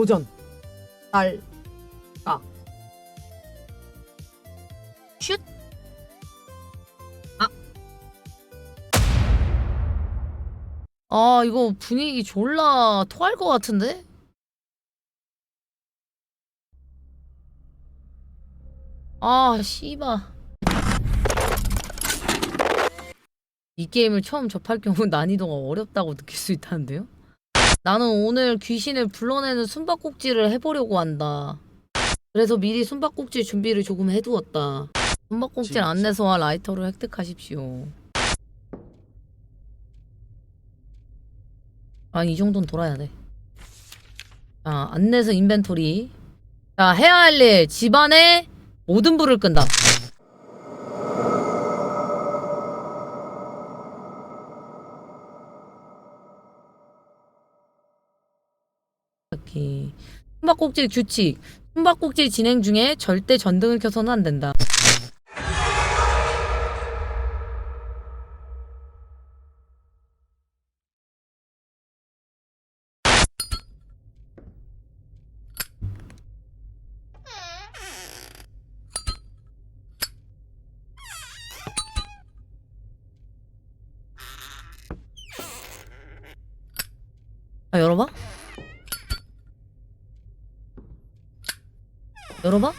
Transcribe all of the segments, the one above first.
도전. 달. 까. 슛. 아 이거 분위기 졸라 토할 것 같은데? 아 씨바 이 게임을 처음 접할 경우 난이도가 어렵다고 느낄 수 있다는데요? 나는 오늘 귀신을 불러내는 숨바꼭질을 해보려고 한다. 그래서 미리 숨바꼭질 준비를 조금 해두었다. 숨바꼭질 안내서와 라이터를 획득하십시오. 아, 이 정도는 돌아야 돼. 자, 안내서 인벤토리. 자, 해야 할 일. 집안에 모든 불을 끈다. 이렇게. 숨바꼭질 규칙. 숨바꼭질 진행 중에 절대 전등을 켜서는 안 된다. 아, 열어봐? 열어봐?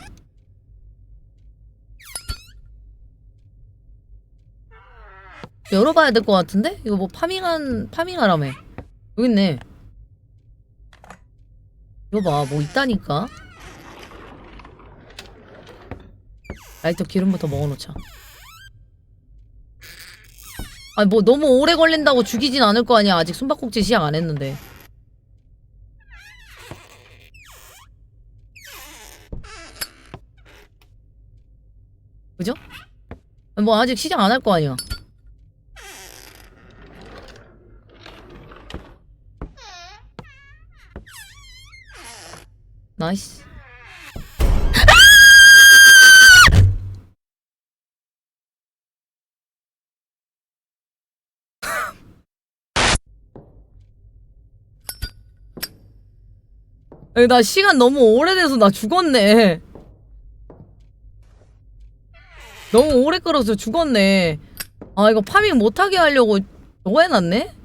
열어봐야 될 것 같은데? 이거 뭐 파밍한, 파밍하라며. 여기 있네. 이거 봐, 뭐 있다니까? 라이터 기름부터 먹어놓자. 아니, 뭐 너무 오래 걸린다고 죽이진 않을 거 아니야. 아직 숨바꼭질 시작 안 했는데. 그죠? 뭐 아직 시작 안 할 거 아니야. 나이스. 아니, 나 시간 너무 오래돼서 나 죽었네. 너무 오래 끌어서 죽었네. 아, 이거 파밍 못하게 하려고 저거 해놨네?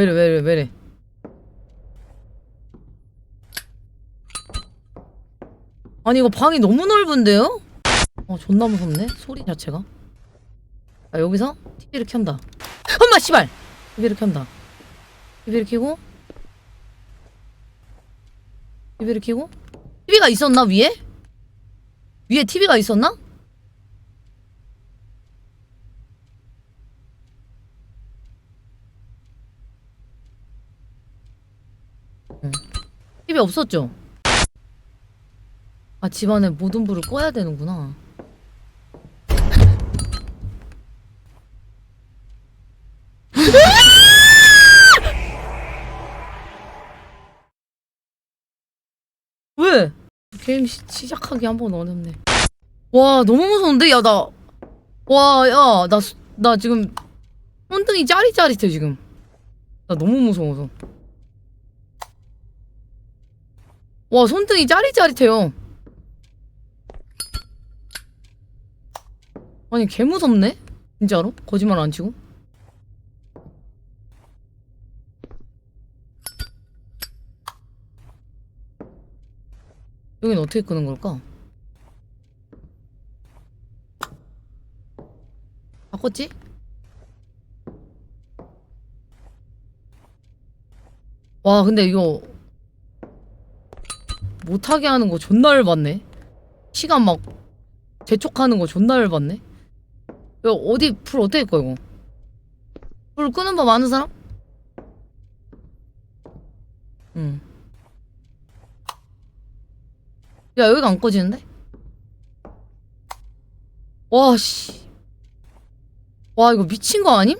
왜래, 왜래, 왜래. 아니, 이거 방이 너무 넓은데요? 어, 존나 무섭네, 소리 자체가. 아, 여기서 TV를 켠다. 엄마, 씨발! TV를 켠다. TV를 켜고, TV를 켜고 TV가 있었나 위에? 위에 TV가 있었나? TV 없었죠? 아 집안에 모든 불을 꺼야 되는구나 왜? 게임 시, 시작하기 한 번 어렵네. 와, 너무 무서운데? 야, 나. 와, 야, 나, 수- 나 지금. 손등이 짜릿짜릿해, 지금. 나 너무 무서워서. 와, 손등이 짜릿짜릿해요. 아니, 개 무섭네? 진짜로? 거짓말 안 치고. 여긴 어떻게 끄는 걸까? 바꿨지? 와 근데 이거 못하게 하는 거 존나 열받네 시간 막 재촉하는 거 존나 열받네 이거 어디 불 어떻게 꺼 이거 불 끄는 법 아는 사람? 응 야, 여기가 안 꺼지는데? 와, 씨. 와, 이거 미친 거 아님?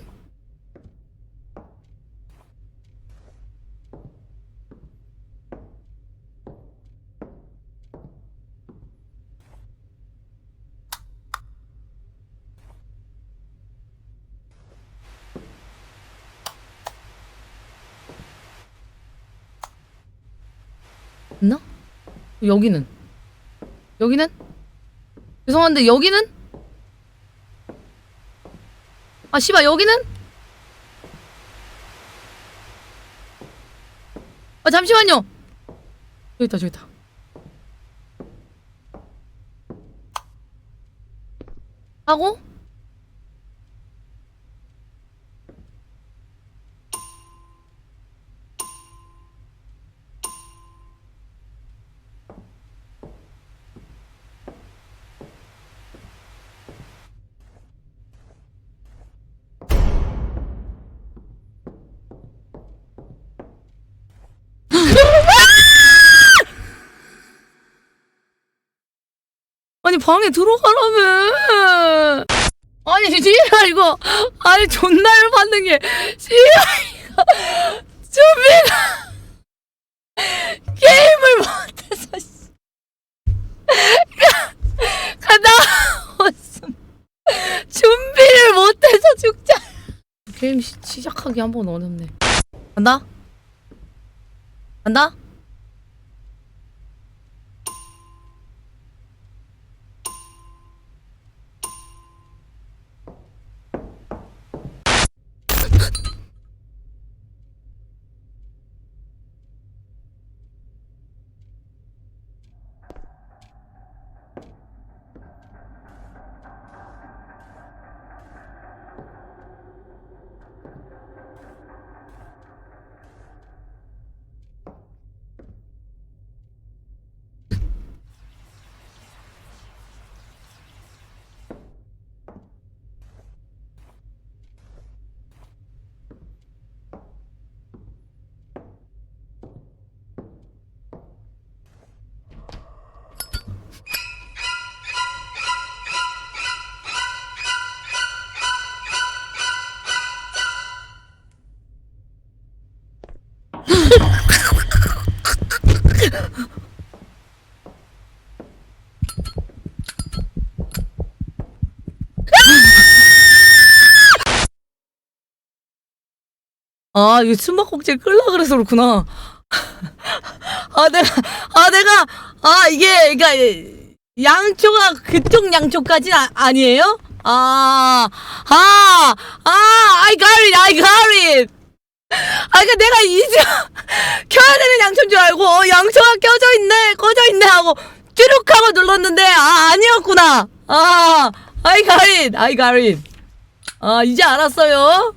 있나? 여기는. 여기는? 죄송한데 여기는? 아 씨발 여기는? 아 잠시만요. 저기 있다 저기 있다. 하고 방에 들어가라며. 아니 지랄 이거. 아니 존나 열받는 게. 지랄 이거. 준비가 게임을 못해서 씨. 가다 왔음. 준비를 못해서 죽자. 게임 시, 시작하기 한 번 어렵네. 간다? 간다 아, 이거 숨바꼭질 끌라 그래서 그렇구나. 아, 내가, 아, 내가, 아, 이게, 그니까, 양초가 그쪽 양초까지 아, 아니에요? 아, 아, 아, I got it, I got it! 아, 그니까 내가 이제, 켜야 되는 양초인 줄 알고, 어, 양초가 켜져 있네, 꺼져 있네 하고, 쭈룩 하고 눌렀는데, 아, 아니었구나. 아, I got it, I got it. 아, 이제 알았어요.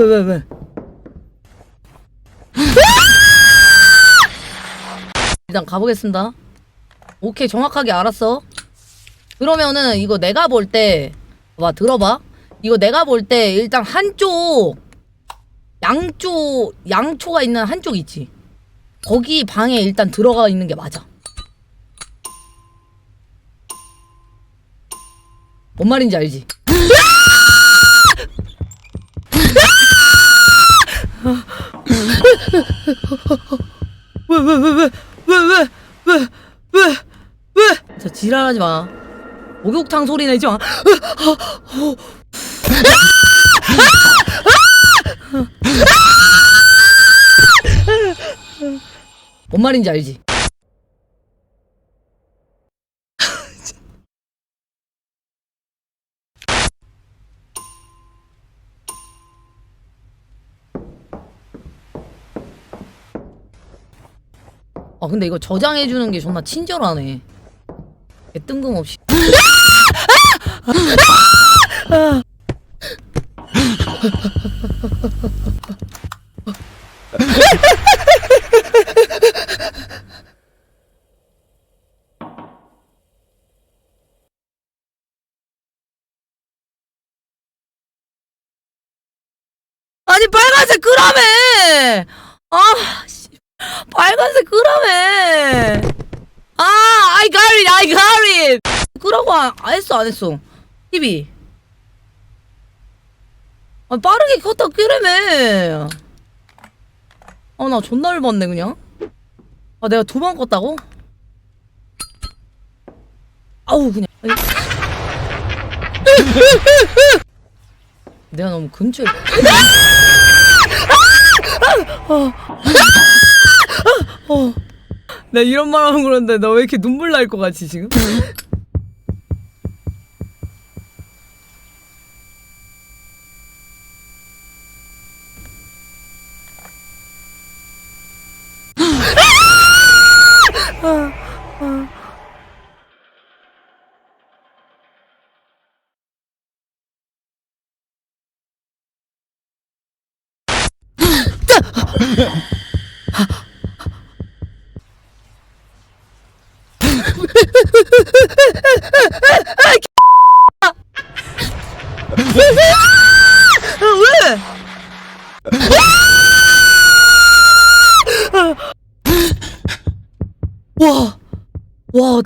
왜, 왜, 왜? 일단 가보겠습니다. 오케이, 정확하게 알았어. 그러면은 이거 내가 볼 때, 봐, 들어봐. 이거 내가 볼 때 일단 한쪽, 양쪽, 양초가 있는 한쪽 있지. 거기 방에 일단 들어가 있는 게 맞아. 뭔 말인지 알지? 왜 왜 왜 왜 왜 왜 왜 왜 왜? 자 지랄하지 마. 목욕탕 소리 내지 마. 뭔 말인지 알지? 근데 이거 저장해 주는 게 존나 친절하네. 개 뜬금없이. 아니 빨간색 끄라며! 아 씨. 빨간색 끄라며! 아, I got it, I got it! 끄라고 안, 안 했어, 안 했어. TV. 아, 빠르게 켰다 끄라며! 아, 나 존나 열받네, 그냥. 아, 내가 두 번 껐다고? 아우 그냥 내가 너무 근처에 어. 나 이런 말 하면 그런데 나왜 이렇게 눈물 날 것 같지 지금?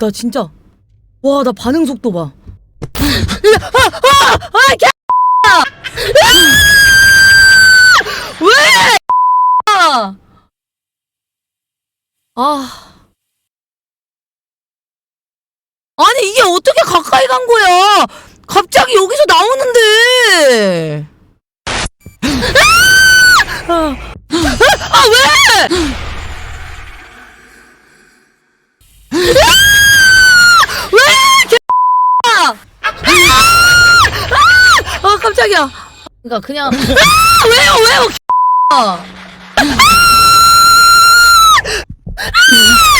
나 진짜, 와, 나 반응 속도 봐. 아, 아, 개! 왜? 아, 아, 아니 이게 어떻게 가까이 간 거야? 갑자기 여기서 나오는데. 아, 아 왜? 왜? 개야! 아 깜짝이야. 그러니까 그냥 아 왜요 왜요? 개야!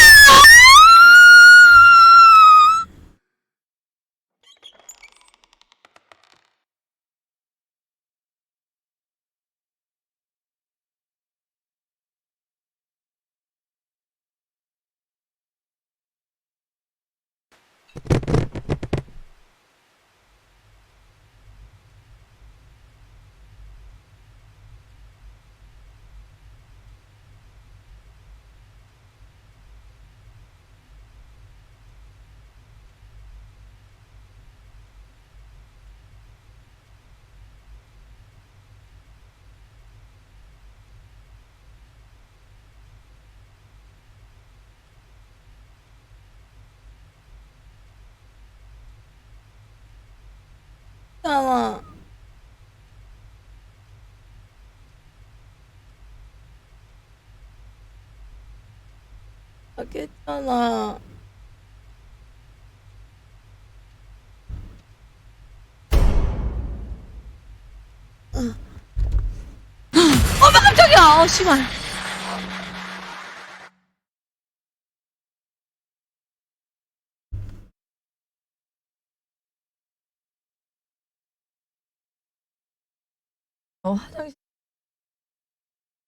잠깐만. 아, 괜찮아. 어머 깜짝이야. 어 씨발. 어 화장실.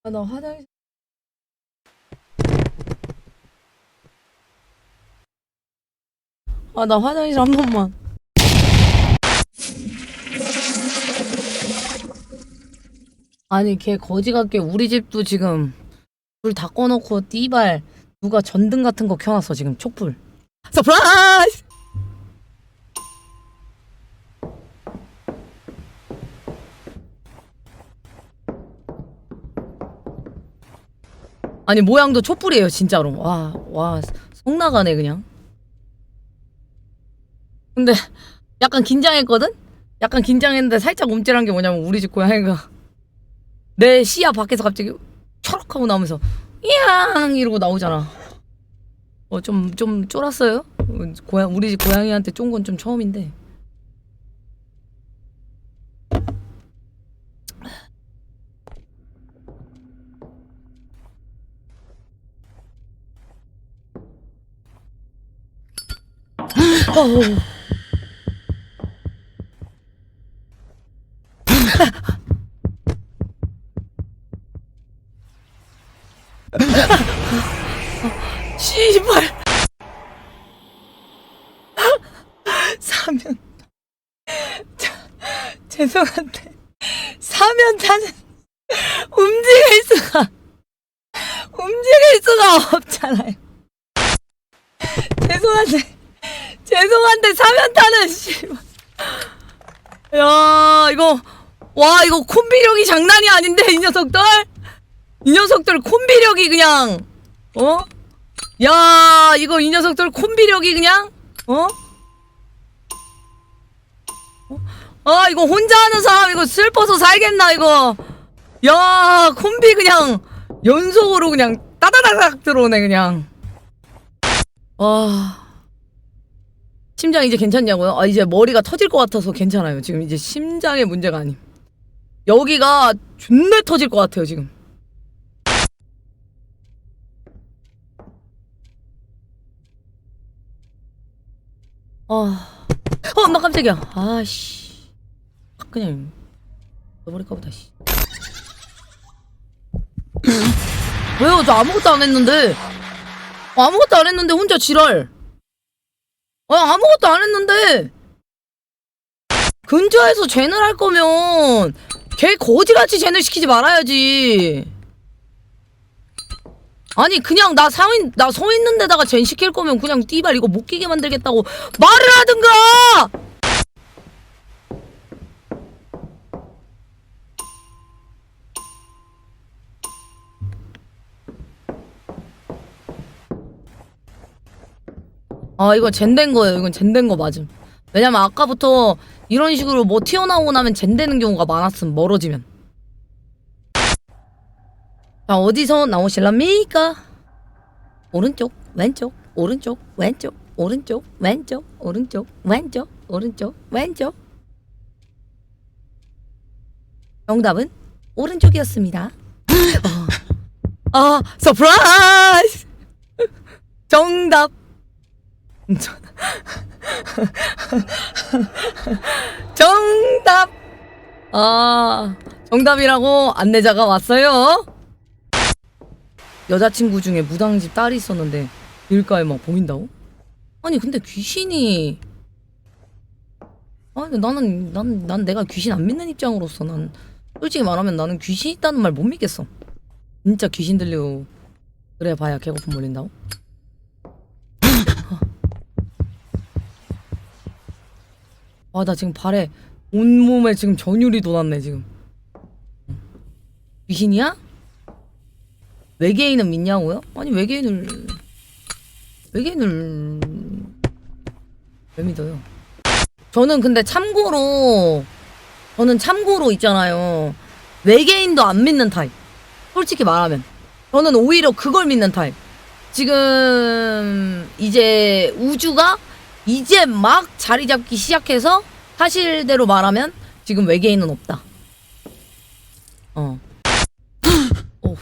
아, 나 화장실. 아, 나 화장실 한 번만. 아니, 걔 거지 같게 우리 집도 지금 불 다 꺼놓고 띠발 누가 전등 같은 거 켜놨어, 지금 촛불. 서프라이즈! 아니, 모양도 촛불이에요, 진짜로. 와, 와, 속 나가네, 그냥. 근데 약간 긴장했거든? 약간 긴장했는데 살짝 움찔한 게 뭐냐면 우리 집 고양이가 내 시야 밖에서 갑자기 초록 하고 나오면서 이양 이러고 나오잖아. 어 좀좀 쫄았어요? 어, 고양 우리 집 고양이한테 쫀 건 좀 처음인데. 어. 씨발 사면 자, 죄송한데 사면 타는 움직일 수가 움직일 수가 없잖아요 죄송한데 죄송한데 사면 타는 씨발 야 이거 와 이거 콤비력이 장난이 아닌데 이 녀석들? 이 녀석들 콤비력이 그냥 어? 야 이거 이 녀석들 콤비력이 그냥 어? 아 이거 혼자 하는 사람 이거 슬퍼서 살겠나 이거? 야 콤비 그냥 연속으로 그냥 따다다닥 들어오네 그냥. 와. 심장 이제 괜찮냐고요? 아 이제 머리가 터질 것 같아서 괜찮아요. 지금 이제 심장의 문제가 아님 여기가 존나 터질 것 같아요 지금 아, 어, 엄마 깜짝이야. 아씨, 그냥 넣어버릴까 보다. 씨. 왜요? 저 아무것도 안 했는데. 어, 아무것도 안 했는데 혼자 지랄. 아, 아무것도 안 했는데. 근처에서 젠을 할 거면 걔 거지같이 젠을 시키지 말아야지. 아니 그냥 나 사인 나 서 있는 데다가 젠 시킬 거면 그냥 띠발 이거 못 끼게 만들겠다고 말을 하든가. 아 이거 젠된 거예요. 이건 젠된 거 맞음. 왜냐면 아까부터 이런 식으로 뭐 튀어나오고 나면 젠되는 경우가 많았음 멀어지면. 자 어디서 나오실랍니까? 오른쪽 왼쪽 오른쪽 왼쪽 오른쪽 왼쪽 오른쪽 왼쪽 오른쪽 왼쪽 정답은 오른쪽이었습니다. 어. 아 서프라이즈 정답 정답 아 정답이라고 안내자가 왔어요. 여자친구 중에 무당집 딸이 있었는데 길가에 막 보인다고? 아니 근데 귀신이 아니 나는 난, 난 내가 귀신 안 믿는 입장으로서 난 솔직히 말하면 나는 귀신 있다는 말 못 믿겠어 진짜 귀신 들려 그래 봐야 개고픔 몰린다고? 아 나 지금 발에 온몸에 지금 전율이 돋았네 지금 귀신이야? 외계인은 믿냐고요? 아니 외계인을 외계인을 왜 믿어요? 저는 근데 참고로 저는 참고로 있잖아요 외계인도 안 믿는 타입 솔직히 말하면 저는 오히려 그걸 믿는 타입 지금 이제 우주가 이제 막 자리 잡기 시작해서 사실대로 말하면 지금 외계인은 없다 어 오우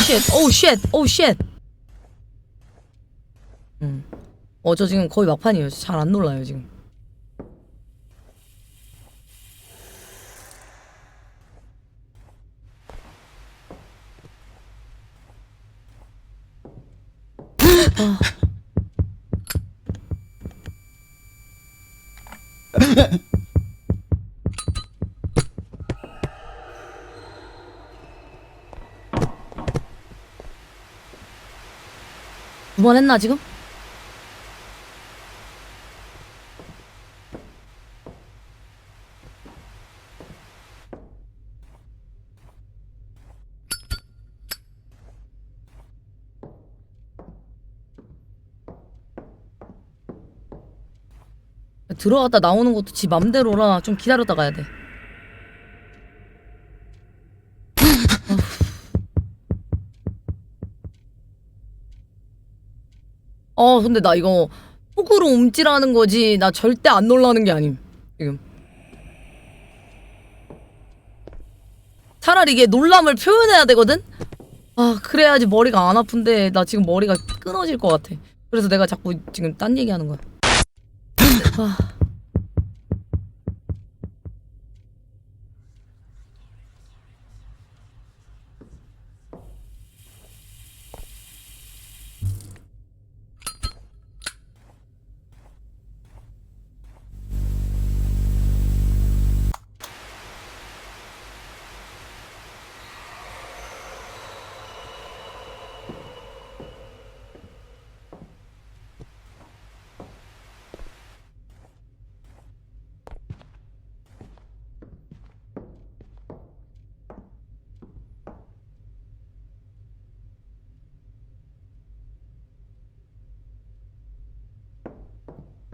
쉣. 오우 쉣. 오우 쉣. 음. 어, 저 지금 거의 막판이에요. 잘 안 놀라요, 지금. 아. 두 번 했나 지금? 들어갔다 나오는 것도 지 맘대로라 좀 기다렸다 가야 돼. 어 근데 나 이거 속으로 움찔하는 거지 나 절대 안 놀라는 게 아님 지금 차라리 이게 놀람을 표현해야 되거든 아 그래야지 머리가 안 아픈데 나 지금 머리가 끊어질 것 같아 그래서 내가 자꾸 지금 딴 얘기하는 거야 아.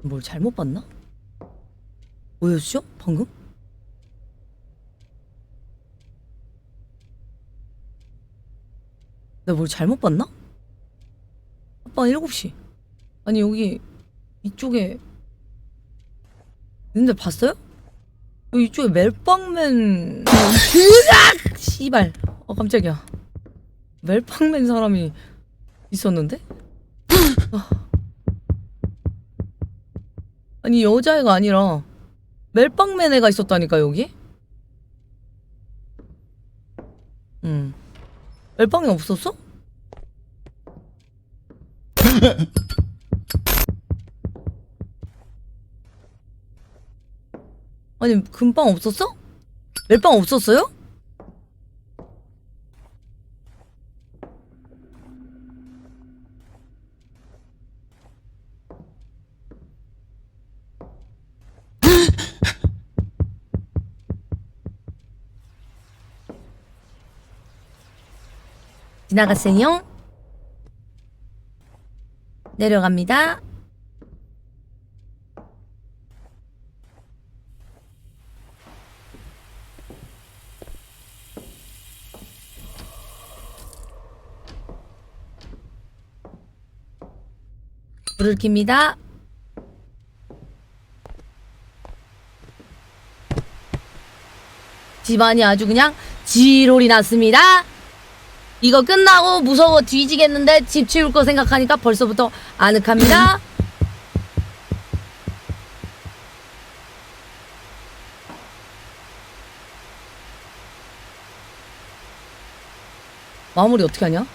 뭘 잘못 봤나? 뭐였죠? 방금? 내가 뭘 잘못 봤나? 아빠 7시. 아니, 여기, 이쪽에, 있는데 봤어요? 여기 이쪽에 멜빵맨, 으악! 씨발. 어, 깜짝이야. 멜빵맨 사람이 있었는데? 아니, 여자애가 아니라, 멜빵맨 애가 있었다니까, 여기? 응. 멜빵이 없었어? 아니 금빵 없었어? 멜빵 없었어요? 지나갔어요? 내려갑니다. 불을 킵니다. 집안이 아주 그냥 지롤이 났습니다. 이거 끝나고 무서워 뒤지겠는데 집 치울 거 생각하니까 벌써부터 아늑합니다. 마무리 어떻게 하냐?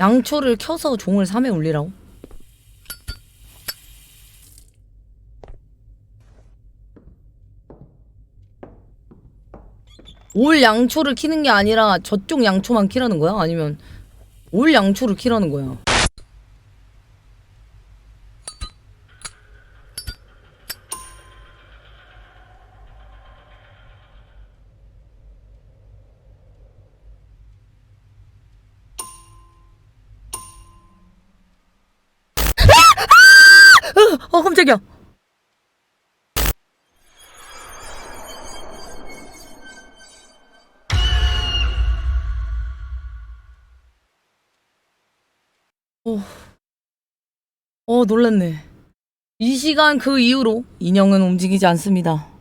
양초를 켜서 종을 3에 올리라고? 올 양초를 키는 게 아니라 저쪽 양초만 키라는 거야? 아니면 올 양초를 키라는 거야? 놀랐네. 이 시간 그 이후로 인형은 움직이지 않습니다.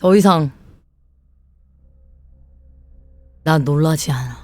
더 이상 난 놀라지 않아.